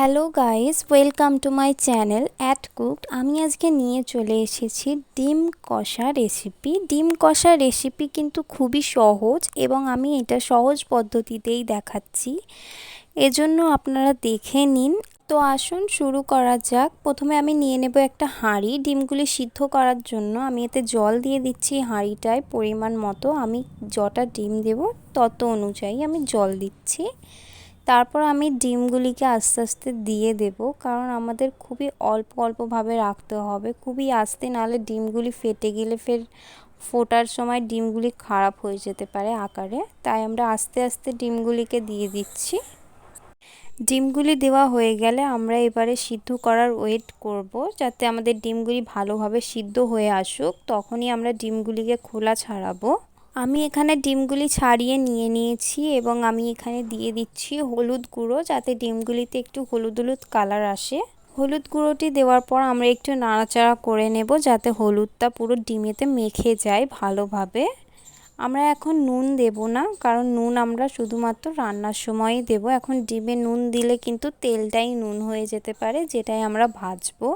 Hello guys, welcome to my channel at cooked. আমি আজকে নিয়ে চলে এসেছি ডিম কষা রেসিপি। ডিম কষা রেসিপি কিন্তু খুবই সহজ এবং আমি এটা সহজ পদ্ধতিতেই দেখাচ্ছি। এজন্য আপনারা দেখে নিন। তো আসুন, শুরু করা যাক। প্রথমে আমি নিয়ে নেব একটা হাঁড়ি। ডিমগুলি সিদ্ধ করার জন্য আমি এতে জল দিয়ে দিচ্ছি হাঁড়িটায় পরিমাণ মতো। আমি যটা ডিম দেব তত অনুযায়ী আমি জল দিচ্ছি। তারপর আমি ডিমগুলিকে আস্তে আস্তে দিয়ে দেব, কারণ আমাদের খুবই অল্প অল্পভাবে রাখতে হবে। খুবই আস্তে নাহলে ডিমগুলি ফেটে গেলে ফের ফোটার সময় ডিমগুলি খারাপ হয়ে যেতে পারে আকারে। তাই আমরা আস্তে আস্তে ডিমগুলিকে দিয়ে দিচ্ছি। ডিমগুলি দেওয়া হয়ে গেলে আমরা এবারে সিদ্ধ করার ওয়েট করব, যাতে আমাদের ডিমগুলি ভালোভাবে সিদ্ধ হয়ে আসুক। তখনই আমরা ডিমগুলিকে খোলা ছাড়াবো। আমি এখানে ডিমগুলি ছাড়িয়ে নিয়ে নিয়েছি এবং আমি এখানে দিয়ে দিচ্ছি হলুদ গুঁড়ো যাতে ডিমগুলিতে একটু হলুদ হলুদ কালার আসে। হলুদ গুঁড়োটি দেওয়ার পর আমরা একটু নাড়াচাড়া করে নেব যাতে হলুদটা পুরো ডিমেতে মেখে যায় ভালোভাবে। আমরা এখন নুন দেব না, কারণ নুন আমরা শুধুমাত্র রান্নার সময়ই দেব। এখন ডিমে নুন দিলে কিন্তু তেলটাই নুন হয়ে যেতে পারে, যেটাই আমরা ভাজবো।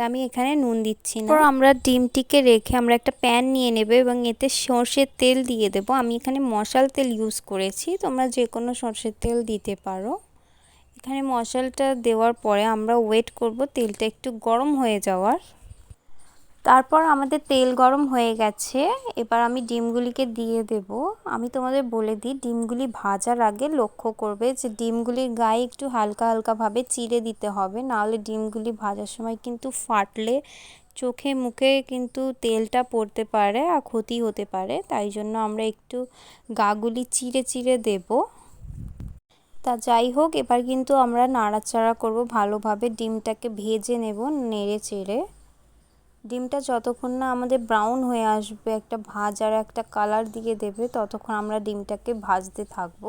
তা আমি এখানে নুন দিচ্ছি না। আমরা ডিমটিকে রেখে আমরা একটা প্যান নিয়ে নেব এবং এতে সর্ষের তেল দিয়ে দেব। আমি এখানে মশাল তেল ইউজ করেছি, তোমরা যে কোনো সর্ষের তেল দিতে পারো। এখানে মশালটা দেওয়ার পরে আমরা ওয়েট করব তেলটা একটু গরম হয়ে যাওয়ার। তারপর আমাদের তেল গরম হয়ে গেছে। এবার আমি ডিমগুলিকে দিয়ে দেব। আমি তোমাদের বলে দিই, ডিমগুলি ভাজার আগে লক্ষ্য করবে যে ডিমগুলির গায়ে একটু হালকা হালকাভাবে চিড়ে দিতে হবে। নাহলে ডিমগুলি ভাজার সময় কিন্তু ফাটলে চোখে মুখে কিন্তু তেলটা পড়তে পারে আর ক্ষতি হতে পারে। তাই জন্য আমরা একটু গাগুলি চিড়ে চিড়ে দেব। তা যাই হোক, এবার কিন্তু আমরা নাড়াচাড়া করব, ভালোভাবে ডিমটাকে ভেজে নেব নেড়ে চেড়ে। ডিমটা যতক্ষণ না আমাদের ব্রাউন হয়ে আসবে, একটা ভাজার একটা কালার দিয়ে দেবে, ততক্ষণ আমরা ডিমটাকে ভাজতে থাকব।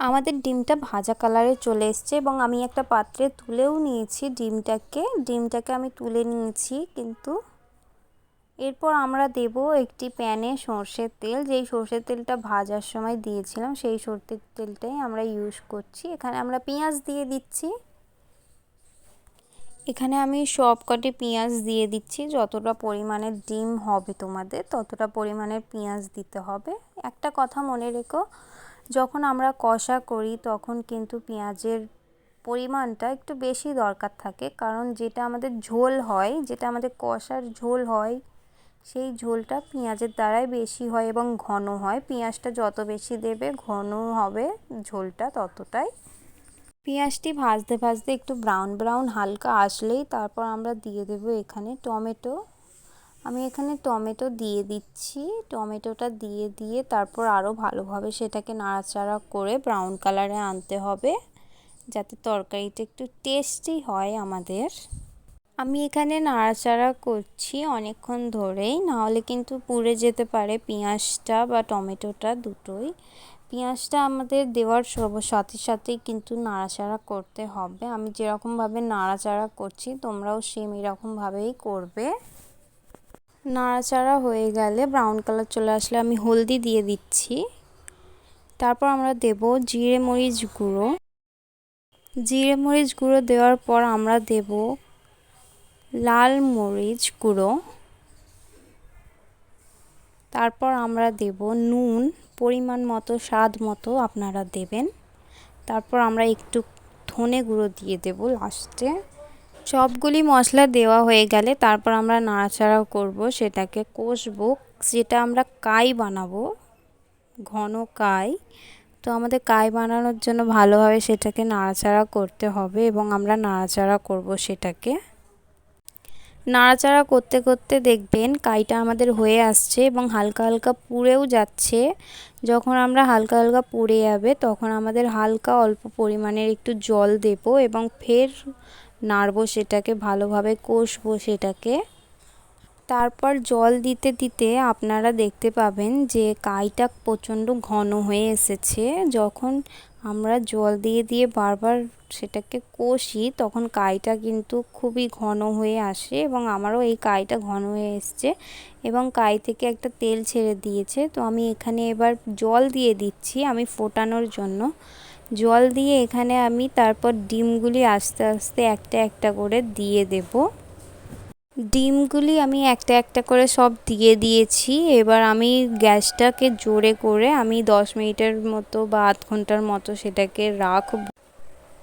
আমাদের ডিমটা ভাজা কালারে চলে এসছে এবং আমি একটা পাত্রে তুলেও নিয়েছি ডিমটাকে। ডিমটাকে আমি তুলে নিয়েছি, কিন্তু এরপর আমরা দেব একটি প্যানে সর্ষের তেল। যেই সর্ষের তেলটা ভাজার সময় দিয়েছিলাম, সেই সর্ষের তেলটাই আমরা ইউজ করছি। এখানে আমরা পেঁয়াজ দিয়ে দিচ্ছি। এখানে আমি সব কটি পেঁয়াজ দিয়ে দিচ্ছি। যতটা পরিমাণের ডিম হবে তোমাদের, ততটা পরিমাণের পেঁয়াজ দিতে হবে। একটা কথা মনে রেখো, যখন আমরা কষা করি তখন কিন্তু পেঁয়াজের পরিমাণটা একটু বেশি দরকার থাকে। কারণ যেটা আমাদের ঝোল হয়, যেটা আমাদের কষার ঝোল হয়, সেই ঝোলটা পেঁয়াজের দ্বারাই বেশি হয় এবং ঘন হয়। পেঁয়াজটা যত বেশি দেবে, ঘন হবে ঝোলটা ততটাই। পেঁয়াজটি ভাজতে ভাজতে একটু ব্রাউন ব্রাউন হালকা আসলেই তারপর আমরা দিয়ে দেব এখানে টমেটো। আমি এখানে টমেটো দিয়ে দিচ্ছি। টমেটোটা দিয়ে দিয়ে তারপর আরও ভালোভাবে সেটাকে নাড়াচাড়া করে ব্রাউন কালারে আনতে হবে, যাতে তরকারিটা একটু টেস্টি হয় আমাদের। আমি এখানে নাড়াচাড়া করছি অনেকক্ষণ ধরেই, নাহলে কিন্তু পুড়ে যেতে পারে পেঁয়াজটা বা টমেটোটা দুটোই। পেঁয়াজটা আমাদের দেওয়ার সব সাথে সাথেই কিন্তু নাড়াচাড়া করতে হবে। আমি যেরকমভাবে নাড়াচাড়া করছি, তোমরাও সেম এরকমভাবেই করবে। নাড়াচাড়া হয়ে গেলে ব্রাউন কালার চলে আসলে আমি হলদি দিয়ে দিচ্ছি। তারপর আমরা দেব জিরে মরিচ গুঁড়ো। জিরে মরিচ গুঁড়ো দেওয়ার পর আমরা দেব লাল মরিচ গুঁড়ো। তারপর আমরা দেব নুন। পরিমাণ মতো, স্বাদ মতো আপনারা দেবেন। তারপর আমরা একটু ধনে গুঁড়ো দিয়ে দেব লাস্টে সবগুলি মশলা দেওয়া হয়ে গেলে তারপর আমরা নাড়াচাড়া করব, সেটাকে কষবো। যেটা আমরা কাই বানাবো, ঘন কাই, তো আমাদের কাই বানানোর জন্য ভালোভাবে সেটাকে নাড়াচাড়া করতে হবে এবং আমরা নাড়াচাড়া করব সেটাকে। নাড়াচাড়া করতে করতে দেখবেন কাইটা আমাদের হয়ে আসছে এবং হালকা হালকা পুড়েও যাচ্ছে। যখন আমরা হালকা হালকা পুড়ে যাবে, তখন আমাদের হালকা অল্প পরিমাণের একটু জল দেব এবং ফের নাড়ব সেটাকে, ভালোভাবে কষবো সেটাকে। তারপর জল দিতে দিতে আপনারা দেখতে পাবেন যে কাইটা প্রচণ্ড ঘন হয়ে এসেছে। যখন আমরা জল দিয়ে দিয়ে বারবার সেটাকে কষি, তখন কাইটা কিন্তু খুবই ঘন হয়ে আসে এবং আমারও এই কাইটা ঘন হয়ে এসছে এবং কাই থেকে একটা তেল ছেড়ে দিয়েছে। তো আমি এখানে এবার জল দিয়ে দিচ্ছি আমি ফোটানোর জন্য। জল দিয়ে এখানে আমি তারপর ডিমগুলি আস্তে আস্তে একটা একটা করে দিয়ে দেব। ডিমগুলি আমি একটা একটা করে সব দিয়ে দিয়েছি। এবার আমি গ্যাসটাকে জোরে করে আমি দশ মিনিটের মতো বা আধ ঘণ্টার মতো সেটাকে রাখব।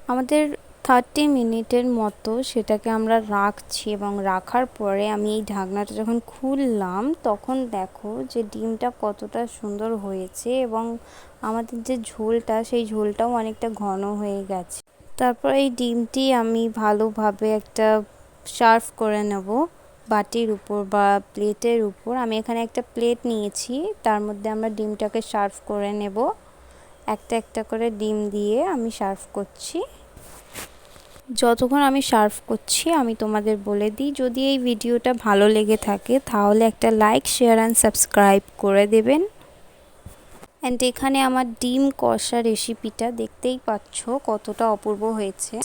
আমাদের থার্টি মিনিটের মতো সেটাকে আমরা রাখছি এবং রাখার পরে আমি এই ঢাকনাটা যখন খুললাম তখন দেখো যে ডিমটা কতটা সুন্দর হয়েছে এবং আমাদের যে ঝোলটা সেই ঝোলটাও অনেকটা ঘন হয়ে গেছে। তারপর এই ডিমটি আমি ভালোভাবে একটা সার্ভ করে নেব বাটির উপর বা প্লেটের উপর। আমি এখানে একটা প্লেট নিয়েছি, তার মধ্যে আমরা ডিমটাকে সার্ভ করে নেব। একটা একটা করে ডিম দিয়ে আমি সার্ভ করছি। যতক্ষণ আমি সার্ভ করছি, আমি তোমাদের বলে দিই, যদি এই ভিডিওটা ভালো লেগে থাকে, তাহলে একটা লাইক, শেয়ার অ্যান্ড সাবস্ক্রাইব করে দেবেন। অ্যান্ড এখানে আমার ডিম কষা রেসিপিটা দেখতেই পাচ্ছ কতটা অপূর্ব হয়েছে।